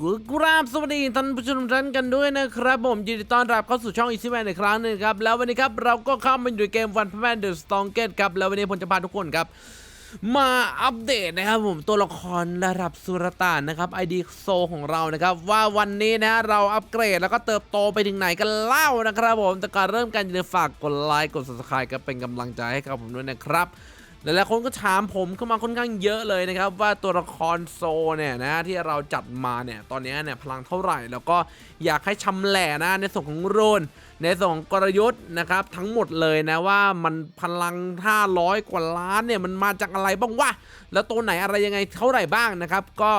กราบสวัสดีท่านผู้ชมท่านกันด้วยนะครับ ผมยินดีต้อนรับเข้าสู่ช่องอีซี่แมนอีกครั้งหนึงครับ แล้ววันนี้ครับ เราก็เข้ามาอยู่ในเกมวันพันเดอร์สตองเกตครับ แล้ววันนี้ผมจะพาทุกคนครับ มาอัปเดตนะครับผมตัวละครระดับสุรต่านนะครับไอดีโซของเรานะครับ ว่าวันนี้นะฮะเราอัปเกรดแล้วก็เติบโตไปถึงไหนกันเล่านะครับผมแต่ก่อนเริ่มกันอย่าลืมฝากกดไลค์กด subscribe ก็เป็นกำลังใจให้กับผมด้วยนะครับ หลายๆคนก็ถามผมเข้ามาค่อนข้างเยอะเลยนะครับว่าตัวละครโซเนี่ยนะที่เราจัดมาเนี่ยตอนนี้เนี่ยพลังเท่าไหร่ แล้วก็อยากให้ชำแหละนะในส่วนของรูนในส่วนของกลยุทธ์นะครับทั้งหมดเลยนะว่ามันพลัง 500 กว่าล้านเนี่ยมันมาจากอะไรบ้างวะแล้วตัวไหนอะไรยังไงเท่าไหร่บ้างนะครับ ก็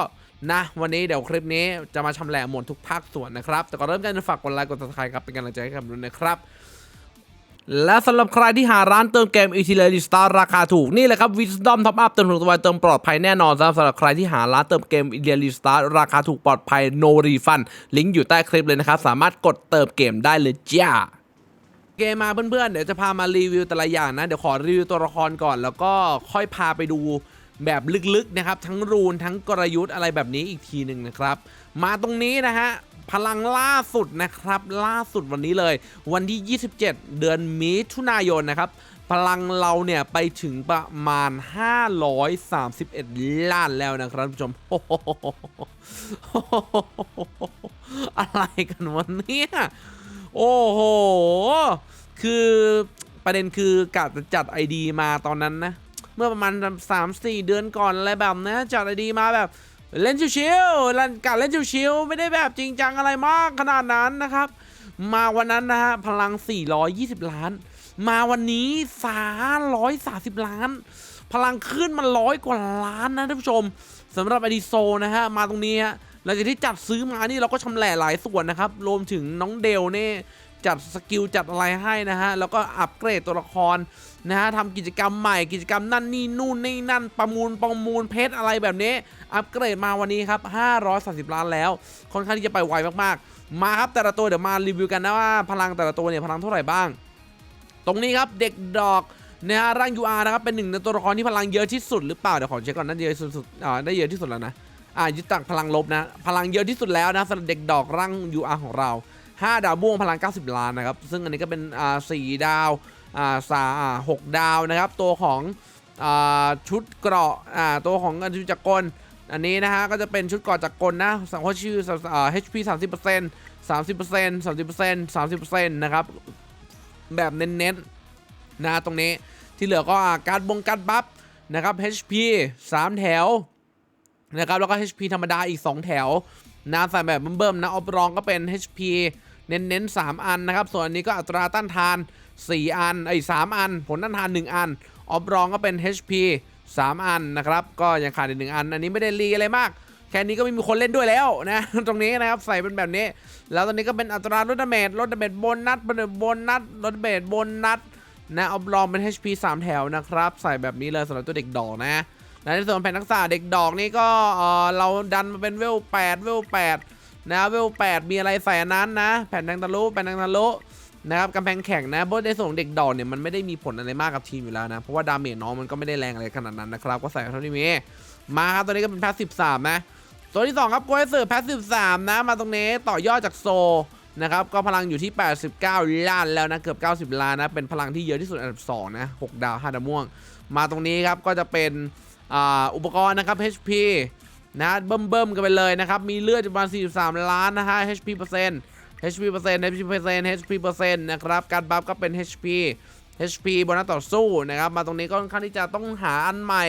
นะวันนี้เดี๋ยวคลิปนี้จะมาชำแหละหมดทุกภาคส่วนนะครับ แต่ก่อนเริ่มกันฝากกดไลค์กด subscribe ครับเป็นกำลังใจให้กับด้วยนะครับ และสำหรับใครที่หาร้านเติมเกม e t l e r Star ราคาถูก นี่เลยครับ Wisdom Top Up เติมถูกสบายเติมปลอดภัยแน่นอนสำหรับสำหรับใครที่หาร้านเติมเกม e t l e r Star ราคาถูกปลอดภัย no refund ลิงก์อยู่ใต้คลิปเลยนะครับ สามารถกดเติมเกมได้เลยจ้าเกมมาเพื่อนๆ เดี๋ยวจะพามารีวิวแต่ละอย่างนะ เดี๋ยวขอรีวิวตัวละครก่อน แล้วก็ค่อยพาไปดูแบบลึกๆนะครับทั้งรูนทั้งกลยุทธ์อะไรแบบนี้อีกทีหนึ่งนะครับ มาตรงนี้นะฮะ พลังล่าสุดนะครับ ล่าสุดวันนี้เลย วันที่ 27 เดือนมิถุนายนนะครับ พลังเราเนี่ยไปถึงประมาณ 531 ล้านแล้วนะครับท่านผู้ชมอะไรกันวันนี้โอ้โห คือประเด็นคือกะจะจัด ID มาตอนนั้นนะ เมื่อประมาณ 3-4 เดือนก่อนอะไรแบบนะจัด ID มาแบบ เล่นชิวๆเล่นกะเล่นชิวๆไม่ได้แบบจริงจังอะไรมากขนาดนั้นนะครับ มาวันนั้นนะฮะพลัง 420 ล้าน มาวันนี้ 330 ล้าน พลังขึ้นมาร้อยกว่าล้านนะท่านผู้ชมสำหรับอดีโซนะฮะมาตรงนี้ฮะหลังจากที่จัดซื้อมานี่เราก็ชำแหละหลายส่วนนะครับรวมถึงน้องเดลนี่จัดสกิลจัดอะไรให้นะฮะ แล้วก็อัปเกรดตัวละคร นะฮะทำกิจกรรมใหม่กิจกรรมนั่นนี่นู่นนี่นั่นประมูลประมูลเพชรอะไรแบบนี้ อัปเกรดมาวันนี้ครับ 530 ล้านแล้ว ค่อนข้างที่จะไปไวมากๆ มาครับแต่ละตัวเดี๋ยวมารีวิวกันนะว่าพลังแต่ละตัวเนี่ยพลังเท่าไหร่บ้าง ตรงนี้ครับเด็กดอกนะฮะร่าง UR นะครับเป็นหนึ่งในตัวละครที่พลังเยอะที่สุดหรือเปล่าเดี๋ยวขอเช็คก่อนน่าจะเยอะสุดอ่าได้เยอะที่สุดแล้วนะอ่ายึดตักพลังลบนะ พลังเยอะที่สุดแล้วนะสำหรับเด็กดอกร่าง UR ของเรา 5 ดาวม่วงพลัง 90 ล้านนะครับ ซึ่งอันนี้ก็เป็นอ่าสี่ดาว สาอ่าหกดาวนะครับ ตัวของอชุดเกราะอ่าตัวของอนุจักรกลอันนี้นะฮะก็จะเป็นชุดเกราะจักรกลนะสังเคราะห์ชื่ออ่า HP 30% 30% 30% 30%นะครับ แบบเน้นๆนะตรงนี้ที่เหลือก็อะการบงการบัฟนะครับ HP 3 แถวนะครับแล้วก็ HP ธรรมดาอีก 2 แถวนะใส่แบบเบิ่มๆนะออฟรองก็เป็น HP เน้นๆ3อันนะครับ ส่วนอันนี้ก็อัตราต้านทาน 4 อันไอ้ย3อัน ผลต้านทาน 1 อัน ออฟรองก็เป็น HP 3 อันนะครับ ก็ยังขาดอีกหนึ่งอัน อันนี้ไม่ได้รีอะไรมาก แค่นี้ก็ไม่มีคนเล่นด้วยแล้วนะ ตรงนี้นะครับใส่เป็นแบบนี้ แล้วตอนนี้ก็เป็นอัตราลดดาเมจลดดาเมจโบนัสโบนัสลดดาเมจโบนัสนะเอาลองเป็น HP 3 แถวนะครับ ใส่แบบนี้เลยสำหรับตัวเด็กดอกนะและในส่วนแผ่นทักษะเด็กดอกนี่ก็เออเราดันมาเป็นเวล8เวล8 นะเวล8มีอะไรใส่อันนั้นนะ แผ่นแทงทะลุแผ่นแทงทะลุนะครับกำแพงแข็งนะเพราะในส่วนของเด็กดอกเนี่ยมันไม่ได้มีผลอะไรมากกับทีมอยู่แล้วนะ เพราะว่าดาเมจน้องมันก็ไม่ได้แรงอะไรขนาดนั้นนะครับ ก็ใส่เท่าที่มีมาครับตัวนี้ก็เป็นแพสซีฟ3นะ ตัวที่ 2 ครับโกยเซอร์แพสซีฟ3นะ มาตรงนี้ต่อยอดจากโซนะครับก็พลังอยู่ที่ 89 ล้านแล้วนะ เกือบ 90 ล้านนะ เป็นพลังที่เยอะที่สุดอันดับ2นะ 6 ดาว 5 ดาวม่วง มาตรงนี้ครับก็จะเป็นออุปกรณ์นะครับ HP นะเบิ่มๆกันไปเลยนะครับ มีเลือดประมาณ 43 ล้านนะฮะ HP เปอร์เซ็นต์ HP เปอร์เซ็นต์ HP เปอร์เซ็นต์ HP เปอร์เซ็นต์นะครับ การบัฟก็เป็น HP HP บนหน้าต่อสู้นะครับ มาตรงนี้ก็ค่อนข้างที่จะต้องหาอันใหม่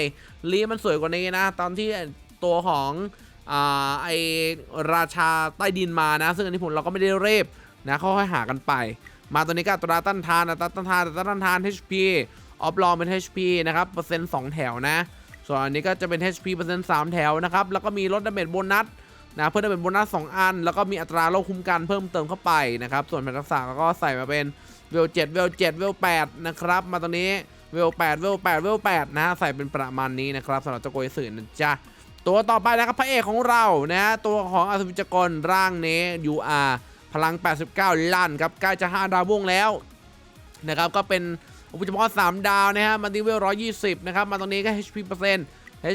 รีมันสวยกว่านี้นะ ตอนที่ตัวของอไอราชาใต้ดินมานะ ซึ่งอันนี้ผมเราก็ไม่ได้เรีบนะค่อยๆหากันไป มาตัวนี้ก็อัตราต้านทานอัตราต้านทานอัตราต้านทาน HP ออฟลองเป็น HP นะครับ เปอร์เซ็นต์2แถวนะ ส่วนอันนี้ก็จะเป็น HP เปอร์เซ็นต์3แถวนะครับ แล้วก็มีลดดาเมจโบนัสนะเพิ่มดาเมจโบนัส 2 อัน แล้วก็มีอัตราโลคุ้มกันเพิ่มเติมเข้าไปนะครับ ส่วนแผ่นทักษะก็ใส่มาเป็นเวล7เวล7เวล8นะครับ มาตรงนี้เวล8เวล8เวล8นะใส่เป็นประมาณนี้นะครับสำหรับเจ้าโกยสื่อนะจ๊ะตัวต่อไปนะครับพระเอกของเรานะตัวของอสุวิจกรร่างเน UR พลัง 89 ล้านครับใกล้จะ5ดาววงแล้วนะครับก็เป็น อุปกรณ์3ดาวนะฮะมันดีเวล120นะครับ มาตรงนี้ก็ HP เปอร์เซ็นต์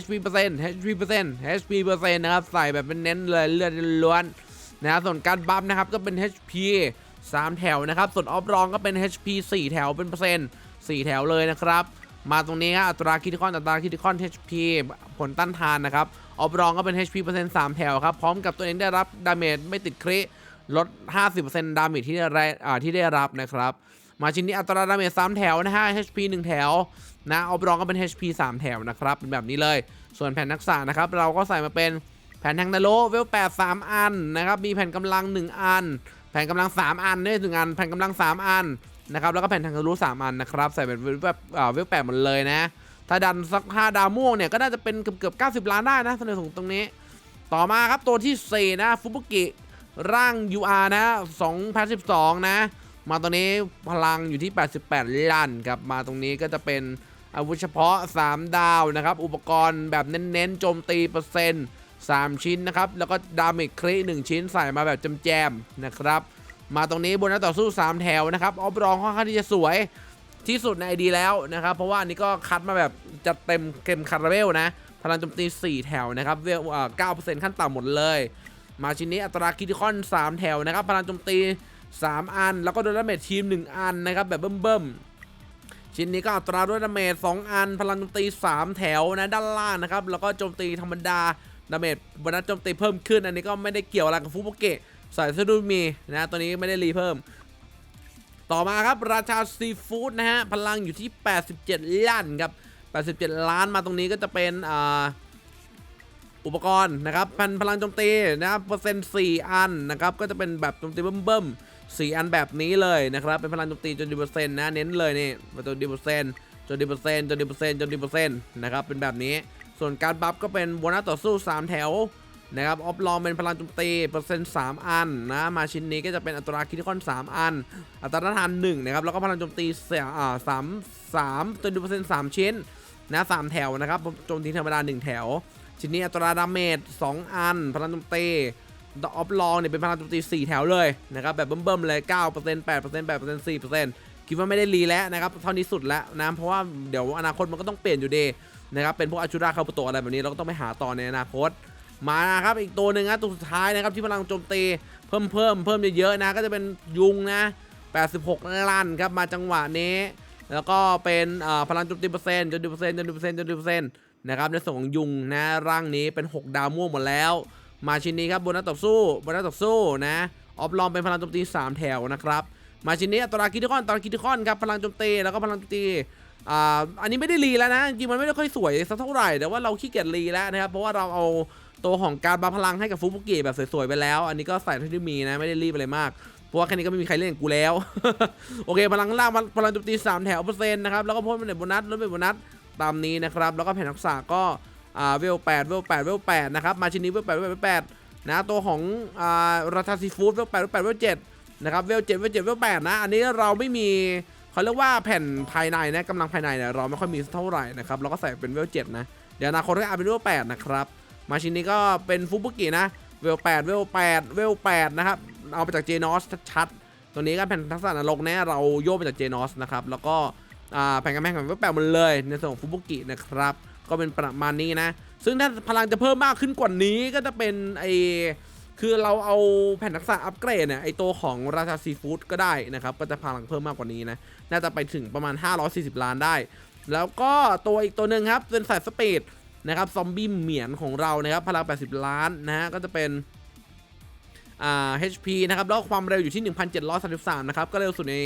HP เปอร์เซ็นต์ HP เปอร์เซ็นต์ HP เปอร์เซ็นต์นะครับ ใส่แบบเป็นเน้นเลยเลือดล้วนๆนะครับส่วนการบัฟนะครับก็เป็น HP 3 แถวนะครับ ส่วนออฟรองก็เป็น HP 4 แถวเป็นเปอร์เซ็นต์4แถวเลยนะครับ มาตรงนี้อัตราคิดคอนอัตราคิดคอน HP ผลต้านทานนะครับ ออฟรองก็เป็น HP เปอร์เซ็นต์3แถวครับ พร้อมกับตัวเองได้รับดาเมจไม่ติดคริลด 50%ดาเมจที่ได้อ่าที่ได้รับนะครับ มาชิ้นนี้อัตราดาเมจ3แถวนะฮะ HP 1 แถวนะออฟรองก็เป็น HP 3 แถวนะครับเป็นแบบนี้เลย ส่วนแผ่นทักษะนะครับเราก็ใส่มาเป็นแผ่นแทงนาโลเวล8 3 อันนะครับมีแผ่นกำลัง 1 อัน แผ่นกำลัง 3 อันด้วยหนึ่งอัน แผ่นกำลัง 3 อันนะครับแล้วก็แผ่นทางทะลุ3อันนะครับใส่เป็นเวลแบบเวล8หมดเลยนะถ้าดันสัก5ดาวม่วงเนี่ยก็น่าจะเป็นเกือบเกือบ90 ล้านได้นะเสนอถึงตรงนี้ ต่อมาครับตัวที่4นะฟุบุกิร่าง UR นะ2012 นะ มาตรงนี้พลังอยู่ที่ 88 ล้านครับมาตรงนี้ก็จะเป็นอาวุธเฉพาะ 3 ดาวนะครับ อุปกรณ์แบบเน้นๆโจมตีเปอร์เซ็นต์3ชิ้นนะครับ แล้วก็ดาเมจคริ1ชิ้นใส่มาแบบแจมๆนะครับ มาตรงนี้บนหน้าต่อสู้ 3 แถวนะครับออฟรองค่อนข้างที่จะสวยที่สุดในไอดีแล้วนะครับ เพราะว่าอันนี้ก็คัดมาแบบจัดเต็มเกมคาราเบลนะ พลังโจมตี 4 แถวนะครับเวลอ่า9%ขั้นต่ำหมดเลย มาชิ้นนี้อัตราคิดคอน 3 แถวนะครับ พลังโจมตี 3 อัน แล้วก็โดนดาเมจทีม 1 อันนะครับแบบเบิ่มๆ ชิ้นนี้ก็อัตราด้วยดาเมจ2อัน พลังโจมตี 3 แถวนะด้านล่างนะครับ แล้วก็โจมตีธรรมดาดาเมจบนนั้นโจมตีเพิ่มขึ้น อันนี้ก็ไม่ได้เกี่ยวอะไรกับฟุโปเกะใส่ซะดูมีนะตัวนี้ไม่ได้รีเพิ่ม ต่อมาครับราชาซีฟู้ดนะฮะพลังอยู่ที่ 87 ล้านครับ 87 ล้านมาตรงนี้ก็จะเป็นอ่าอุปกรณ์นะครับพันพลังโจมตีนะครับเปอร์เซ็นต์4อันนะครับก็จะเป็นแบบโจมตีเบิ่มๆ 4 อันแบบนี้เลยนะครับ เป็นพลังโจมตีจนดีเปอร์เซ็นต์นะ เน้นเลยนี่จนดีเปอร์เซ็นต์จนดีเปอร์เซ็นต์จนดีเปอร์เซ็นต์จนดีเปอร์เซ็นต์นะครับ เป็นแบบนี้ ส่วนการบัฟก็เป็นโบนัสต่อสู้ 3 แถวนะครับออฟลองเป็นพลังโจมตีเปอร์เซ็นต์3อันนะ มาชิ้นนี้ก็จะเป็นอัตราคิดคอน3 อัน อัตราต้านทาน1นะครับ แล้วก็พลังโจมตีเสียอ่าสามสามจนดีเปอร์เซ็นต์3ชิ้นนะสามแถวนะครับ โจมตีธรรมดา 1 แถว ชิ้นนี้อัตราดาเมจ2อัน พลังโจมตี ดออฟลองเนี่ยเป็นพลังโจมตี4 แถวเลยนะครับแบบเบิ่มๆเลย9% 8% 8% 4%คิดว่าไม่ได้รีแล้วนะครับเท่านี้สุดแล้วนะเพราะว่าเดี๋ยวอนาคตมันก็ต้องเปลี่ยนอยู่ดีนะครับเป็นพวกอาชูราคาปุโตะอะไรแบบนี้เราก็ต้องไปหาต่อในอนาคต มานะครับอีกตัวหนึ่งนะตัวสุดท้ายนะครับที่พลังโจมตีเพิ่มเพิ่มเพิ่มเยอะๆนะก็จะเป็นยุงนะ86ล้านครับมาจังหวะนี้ แล้วก็เป็นพลังโจมตีเปอร์เซ็นต์จนดีเปอร์เซ็นต์จนดีเปอร์เซ็นต์จนดีเปอร์เซ็นต์นะครับในส่วนของยุงนะร่างนี้เป็น 6 ดาวม่วงหมดแล้ว มาชิ้นนี้ครับบนนัดต่อสู้บนนัดต่อสู้นะออฟลองเป็นพลังโจมตี 3 แถวนะครับมาชิ้นนี้อัตราคิดคอนอัตราคิดคอนครับพลังโจมตีแล้วก็พลังโจมตีอ่าอันนี้ไม่ได้รีแล้วนะจริงมันไม่ได้ค่อยสวยสักเท่าไหร่แต่ว่าเราขี้เกียจรีแล้วนะครับเพราะว่าเราเอาตัวของการบัฟพลังให้กับฟุบุกิแบบสวยๆไปแล้ว อันนี้ก็ใส่เท่าที่มีนะไม่ได้รีบอะไรมากเพราะว่าแค่นี้ก็ไม่มีใครเล่นกูแล้ว โอเคพลังล่างพลังโจมตี3แถวเปอร์เซ็นต์นะครับแล้วก็พ่นเป็นโบนัสลดเป็นโบนัสตามนี้นะครับแล้วก็แผ่นทักษะก็ อ่าเวล8เวล8เวล8นะครับมาชินีเวล8เวล8นะตัวของอ่าราชาซีฟู้ดเวล8เวล8เวล7นะครับเวล7เวล7เวล8นะ อันนี้เราไม่มีเขาเรียกว่าแผ่นภายในนะกำลังภายในเนี่ยเราไม่ค่อยมีเท่าไหร่นะครับเราก็ใส่เป็นเวล7นะเดี๋ยวอนาคตก็อาจเป็นเวล8นะครับมาชินนี้ก็เป็นฟุบุกินะเวล8เวล8เวล8นะครับเอาไปจากเจนอสชัดๆตัวนี้ก็แผ่นทักษะนรกเนี่ยเราโยกมาจากเจนอสนะครับแล้วก็แผ่นกำแพงของเว็บแปดหมดเลยในส่วนของฟุบุกินะครับ ก็เป็นประมาณนี้นะ ซึ่งถ้าพลังจะเพิ่มมากขึ้นกว่านี้ก็จะเป็นไอคือเราเอาแผ่นทักษะอัปเกรดเนี่ยไอตัวของราชาซีฟู้ดก็ได้นะครับ ก็จะพลังเพิ่มมากกว่านี้นะ น่าจะไปถึงประมาณ 540 ล้านได้ แล้วก็ตัวอีกตัวหนึ่งครับ เป็นสายสปีดนะครับซอมบี้เหมียนของเรานะครับ พลัง 80 ล้านนะฮะก็จะเป็นอ่า HP นะครับแล้วความเร็วอยู่ที่ 1733 นะครับ ก็เร็วสุดใน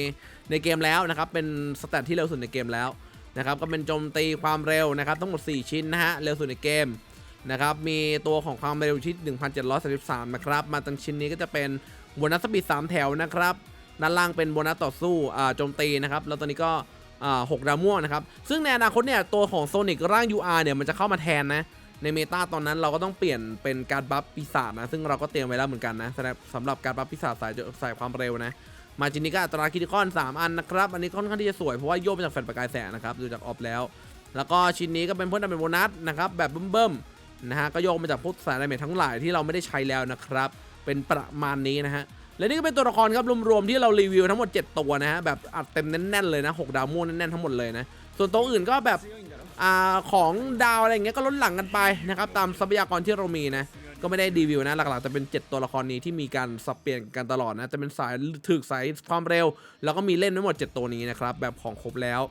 ในเกมแล้วนะครับ เป็นสแตทที่เร็วสุดในเกมแล้ว นะครับก็เป็นโจมตีความเร็วนะครับทั้งหมด 4 ชิ้นนะฮะเร็วสุดในเกมนะครับมีตัวของความเร็วอยู่ที่1733นะครับมาตั้งชิ้นนี้ก็จะเป็นโบนัสสปีด3แถวนะครับด้านล่างเป็นโบนัสต่อสู้อ่าโจมตีนะครับแล้วตอนนี้ก็อ่าหกดาวม่วงนะครับซึ่งในอนาคตเนี่ยตัวของโซนิกร่าง UR เนี่ยมันจะเข้ามาแทนนะในเมตาตอนนั้นเราก็ต้องเปลี่ยนเป็นการบัฟปีศาจนะซึ่งเราก็เตรียมไว้แล้วเหมือนกันนะสำหรับสำหรับการบัฟปีศาจสายสายความเร็วนะ มาจินิก้าอัตราคิดคอน 3 อันนะครับ อันนี้ค่อนข้างที่จะสวยเพราะว่าโยกมาจากแฟนประกายแสงนะครับดูจากออฟแล้ว แล้วก็ชิ้นนี้ก็เป็นเพื่อนเป็นโบนัสนะครับแบบเบิ่มๆนะฮะก็โยกมาจากพวกสายดาเมจทั้งหลายที่เราไม่ได้ใช้แล้วนะครับเป็นประมาณนี้นะฮะและนี่ก็เป็นตัวละครครับรวมๆที่เรารีวิวทั้งหมด 7 ตัวนะฮะแบบอัดเต็มแน่นๆเลยนะ6ดาวม่วงแน่นๆทั้งหมดเลยนะส่วนตัวอื่นก็แบบอของดาวอะไรอย่างเงี้ยก็ลดหลั่งกันไปนะครับตามทรัพยากรที่เรามีนะ ก็ไม่ได้รีวิวนะ หลักๆจะเป็น 7 ตัวละครนี้ที่มีการสับเปลี่ยนกันตลอดนะ จะเป็นสายถึกสายความเร็ว แล้วก็มีเล่นทั้งหมด 7 ตัวนี้นะครับ แบบของครบแล้ว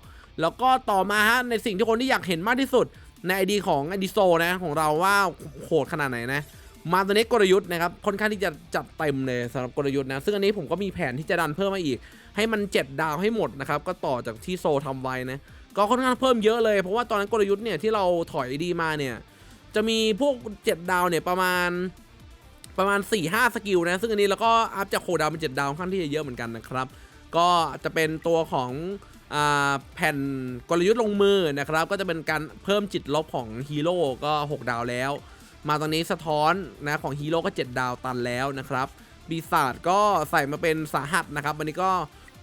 แล้วก็ต่อมาฮะในสิ่งที่คนที่อยากเห็นมากที่สุดในไอดีของไอดีโซนะของเราว่าโหดขนาดไหนนะมาตัวนี้กลยุทธ์นะครับค่อนข้างที่จะจัดเต็มเลยสำหรับกลยุทธ์นะ ซึ่งอันนี้ผมก็มีแผนที่จะดันเพิ่มมาอีก ให้มัน 7 ดาวให้หมดนะครับ ก็ต่อจากที่โซทำไว้นะ ก็ค่อนข้างเพิ่มเยอะเลย เพราะว่าตอนนั้นกลยุทธ์เนี่ยที่เราถอยดีมาเนี่ย จะมีพวก 7 ดาวเนี่ยประมาณประมาณ 4-5 สกิลนะ ซึ่งอันนี้เราก็อัพจากโคดาวเป็น 7 ดาวค่อนข้างที่จะเยอะเหมือนกันนะครับ ก็จะเป็นตัวของอแผ่นกลยุทธ์ลงมือนะครับ ก็จะเป็นการเพิ่มจิตลบของฮีโร่ก็ 6 ดาวแล้ว มาตอนนี้สะท้อนนะของฮีโร่ก็ 7 ดาวตันแล้วนะครับปีศาจก็ใส่มาเป็นสาหัสนะครับวันนี้ก็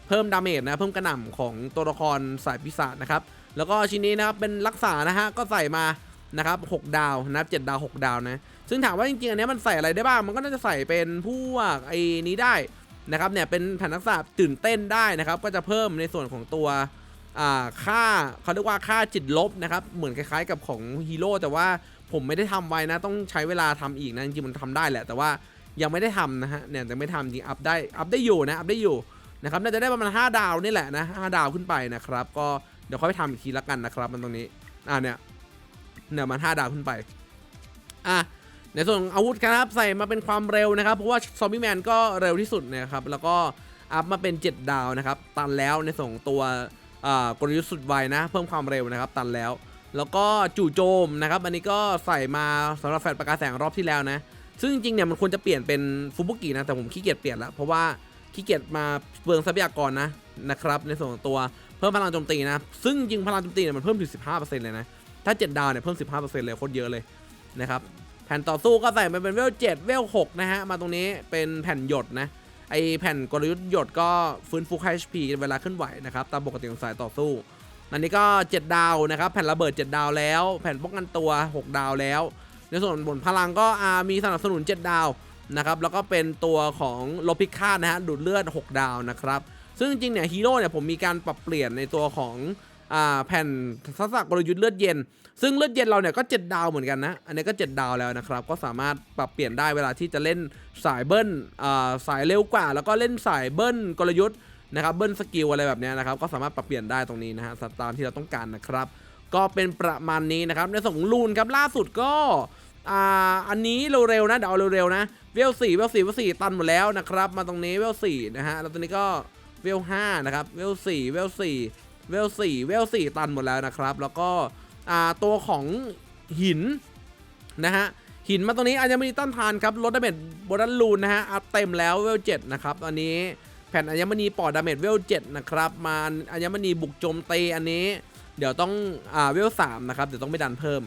เพิ่มดาเมจนะเพิ่มกระหน่ำของตัวละครสายปีศาจนะครับแล้วก็ชิ้นนี้นะครับเป็นรักษานะฮะก็ใส่มา นะครับ6ดาวนะครับ7ดาว6ดาวนะ ซึ่งถามว่าจริงๆอันนี้มันใส่อะไรได้บ้าง มันก็น่าจะใส่เป็นพวกไอ้นี้ได้นะครับเนี่ยเป็นแผ่นทักษะตื่นเต้นได้นะครับ ก็จะเพิ่มในส่วนของตัวอ่าค่าเขาเรียกว่าค่าจิตลบนะครับ เหมือนคล้ายๆกับของฮีโร่แต่ว่าผมไม่ได้ทำไว้นะ ต้องใช้เวลาทำอีกนะจริงๆมันทำได้แหละ แต่ว่ายังไม่ได้ทำนะฮะเนี่ยยังไม่ทำจริงอัพได้อัพได้อยู่นะอัพได้อยู่นะครับน่าจะได้ประมาณ5ดาวนี่แหละนะ5ดาวขึ้นไปนะครับ ก็เดี๋ยวค่อยไปทำอีกทีละกันนะครับ มันตรงนี้อ่าเนี่ย เนี่ยมัน5ดาวขึ้นไป อะในส่วนของอาวุธครับใส่มาเป็นความเร็วนะครับ เพราะว่าซอมบี้แมนก็เร็วที่สุดนะครับ แล้วก็อัพมาเป็น 7 ดาวนะครับ ตันแล้วในส่วนของตัวอ่ากลยุทธ์สุดไวนะ เพิ่มความเร็วนะครับ ตันแล้ว แล้วก็จู่โจมนะครับ อันนี้ก็ใส่มาสำหรับแฟลชประกายแสงรอบที่แล้วนะ ซึ่งจริงๆเนี่ยมันควรจะเปลี่ยนเป็นฟูบุกินะ แต่ผมขี้เกียจเปลี่ยนแล้ว เพราะว่าขี้เกียจมาเปลืองทรัพยากรนะนะครับ ในส่วนของตัวเพิ่มพลังโจมตีนะ ซึ่งจริงพลังโจมตีเนี่ยมันเพิ่มถึง15%เลยนะ ถ้า 7 ดาวเนี่ยเพิ่ม 15%เลยโคตรเยอะเลยนะครับแผ่นต่อสู้ก็ใส่มาเป็นเวล7เวล6นะฮะมาตรงนี้เป็นแผ่นหยดนะไอแผ่นกลยุทธ์หยดก็ฟื้นฟู HP เวลาเคลื่อนไหวนะครับตามปกติของสายต่อสู้อันนี้ก็ 7 ดาวนะครับแผ่นระเบิด 7 ดาวแล้ว แผ่นป้องกันตัว 6 ดาวแล้ว ในส่วนบนพลังก็มีสนับสนุน 7 ดาวนะครับแล้วก็เป็นตัวของโลพิคาดนะฮะดูดเลือด 6 ดาวนะครับซึ่งจริงๆเนี่ยฮีโร่เนี่ยผมมีการปรับเปลี่ยนในตัวของ แผ่นทักษะกลยุทธ์เลือดเย็น ซึ่งเลือดเย็นเราเนี่ยก็ 7 ดาวเหมือนกันนะ อันนี้ก็ 7 ดาวแล้วนะครับ ก็สามารถปรับเปลี่ยนได้เวลาที่จะเล่นสายเบิ้ลสายเร็วกว่า แล้วก็เล่นสายเบิ้ลกลยุทธ์นะครับ เบิ้ลสกิลอะไรแบบนี้นะครับ ก็สามารถปรับเปลี่ยนได้ตรงนี้นะฮะตามที่เราต้องการนะครับ ก็เป็นประมาณนี้นะครับ ในส่วนของลูนครับล่าสุดก็อ,อันนี้เร็วๆนะเดี๋ยวเอาเร็วๆนะเวลสี่เวลสี่เวลสี่ตันหมดแล้วนะครับ มาตรงนี้เวลสี่นะฮะแล้วตรงนี้ก็เวลห้านะครับเวลสี่เวลสี่ เวลสี่เวลสี่ตันหมดแล้วนะครับ แล้วก็ตัวของหินนะฮะหินมาตรงนี้อัญมณีต้านทานครับลดดาเมจบนันลูนนะฮะอัพเต็มแล้วเวลเจ็ดนะครับอันนี้แผ่นอัญมณีปอดดาเมจเวลเจ็ดนะครับมาอัญมณีบุกโจมตีอันนี้ เดี๋ยวต้องอ่าเวลสามนะครับเดี๋ยวต้องไปดันเพิ่ม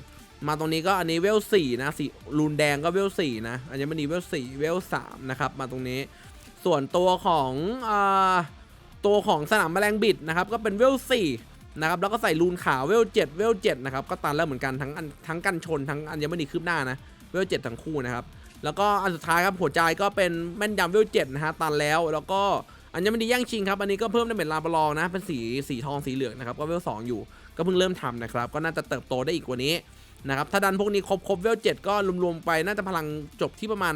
มาตรงนี้ก็อันนี้เวลสี่นะสีรูนแดงก็เวลสี่นะอัญมณีเวลสี่เวลสามนะครับมาตรงนี้ ส่วนตัวของอ่า ตัวของสนามแมลงบิดนะครับก็เป็นเวลสี่นะครับแล้วก็ใส่รูนขาวเวลเจ็ดเวลเจ็ดนะครับก็ตันแล้วเหมือนกันทั้งทั้งกันชนทั้งอัญมณีคืบหน้านะเวลเจ็ดทั้งคู่นะครับแล้วก็อันสุดท้ายครับหัวใจก็เป็นแม่นยำเวลเจ็ดนะฮะตันแล้วแล้วก็อัญมณีแย่งชิงครับ อันนี้ก็เพิ่มได้เป็นลาบาลองนะ เป็นสีสีทองสีเหลืองนะครับ ก็เวลสองอยู่ ก็เพิ่งเริ่มทำนะครับ ก็น่าจะเติบโตได้อีกกว่านี้นะครับ ถ้าดันพวกนี้ครบครบเวลเจ็ดก็รวมๆไป น่าจะพลังจบที่ประมาณ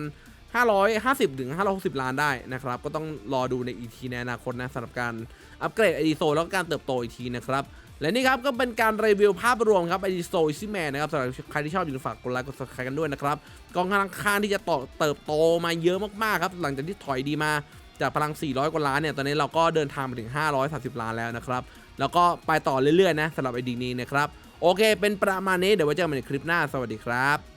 550 ถึง 560 ล้านได้นะครับ ก็ต้องรอดูในอีทีในอนาคตนะสำหรับการอัปเกรดไอดีโซแล้วก็การเติบโตอีกทีนะครับ และนี่ครับก็เป็นการรีวิวภาพรวมครับไอดีโซซิแมนนะครับสำหรับใครที่ชอบอยู่ฝากกดไลค์กด subscribe กันด้วยนะครับกองกำลังข้างที่จะต่อเติบโตมาเยอะมากๆครับหลังจากที่ถอยดีมาจากพลัง 400 กว่าล้านเนี่ยตอนนี้เราก็เดินทางมาถึง 530 ล้านแล้วนะครับแล้วก็ไปต่อเรื่อยๆนะสำหรับไอดีนี้นะครับโอเค เป็นประมาณนี้เดี๋ยวไว้เจอกันในคลิปหน้าสวัสดีครับ